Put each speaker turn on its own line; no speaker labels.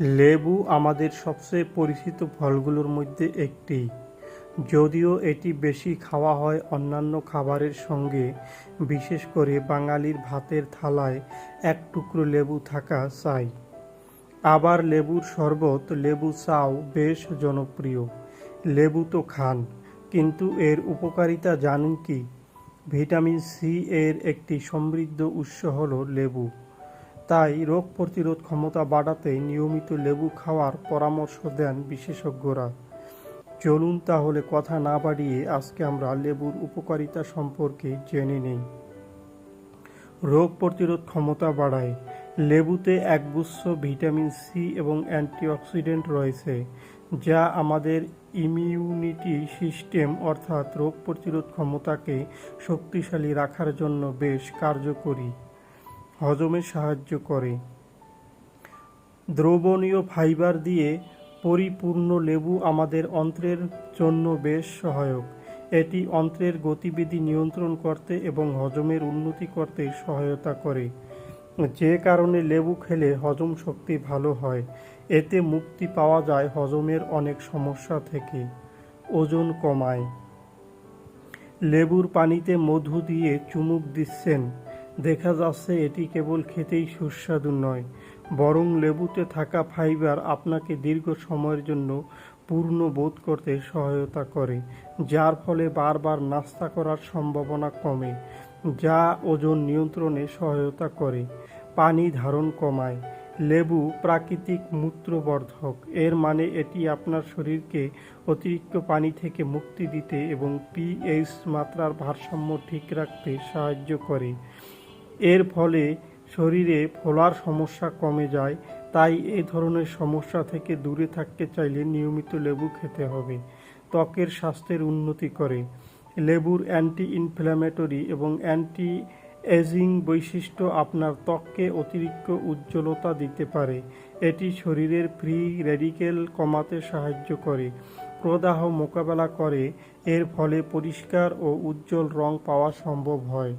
লেবু আমাদের সবচেয়ে পরিচিত ফলগুলোর মধ্যে একটি। যদিও এটি বেশি খাওয়া হয় অন্যান্য খাবারের সঙ্গে, বিশেষ করে বাঙালির ভাতের থালায় এক টুকরো লেবু থাকা চাই। আবার লেবুর শরবত, লেবু চাও বেশ জনপ্রিয়। লেবু তো খান, কিন্তু এর উপকারিতা জানেন কি? ভিটামিন সি এর একটি সমৃদ্ধ উৎস হলো লেবু। তাই রোগ প্রতিরোধ ক্ষমতা বাড়াতে নিয়মিত লেবু খাওয়ার পরামর্শ দেন বিশেষজ্ঞরা। চলুন তাহলে কথা না বাড়িয়ে আজকে আমরা লেবুর উপকারিতা সম্পর্কে জেনে নেই। রোগ প্রতিরোধ ক্ষমতা বাড়ায়। লেবুতে একগুচ্ছ ভিটামিন সি এবং অ্যান্টিঅক্সিডেন্ট রয়েছে, যা আমাদের ইমিউনিটি সিস্টেম অর্থাৎ রোগ প্রতিরোধ ক্ষমতাকে শক্তিশালী রাখার জন্য বেশ কার্যকরী। হজমে সাহায্য করে। দ্রবণীয় ফাইবার দিয়ে পরিপূর্ণ লেবু আমাদের অন্ত্রের জন্য বেশ সহায়ক। এটি অন্ত্রের গতিবিধি নিয়ন্ত্রণ করতে এবং হজমের উন্নতি করতে সহায়তা করে। যে কারণে লেবু খেলে হজম শক্তি ভালো হয়, এতে মুক্তি পাওয়া যায় হজমের অনেক সমস্যা থেকে। ওজন কমায়। লেবুর পানিতে মধু দিয়ে চুমুক দিচ্ছেন। দেখা যাচ্ছে এটি কেবল খেতেই সুস্বাদু নয়, বরং লেবুতে থাকা ফাইবার আপনাকে দীর্ঘ সময়ের জন্য পূর্ণ বোধ করতে সহায়তা করে, যার ফলে বারবার নাস্তা করার সম্ভাবনা কমে, যা ওজন নিয়ন্ত্রণে সহায়তা করে, পানি ধারণ কমায়। লেবু প্রাকৃতিক মূত্রবর্ধক, এর মানে এটি আপনার শরীরকে অতিরিক্ত পানি থেকে মুক্তি দিতে এবং পিএইচ মাত্রার ভারসাম্য ঠিক রাখতে সাহায্য করে। এর ফলে শরীরে ফোলার সমস্যা কমে যায়, তাই এ ধরনের সমস্যা থেকে দূরে থাকতে চাইলে নিয়মিত লেবু খেতে হবে। ত্বকের স্বাস্থ্যের উন্নতি করে। লেবুর অ্যান্টি ইনফ্ল্যামেটরি এবং অ্যান্টি এজিং বৈশিষ্ট্য আপনার ত্বককে অতিরিক্ত উজ্জ্বলতা দিতে পারে। এটি শরীরের ফ্রি রেডিকেল কমাতে সাহায্য করে। প্রদাহ মোকাবেলা করে। এর ফলে পরিষ্কার ও উজ্জ্বল রং পাওয়া সম্ভব হয়।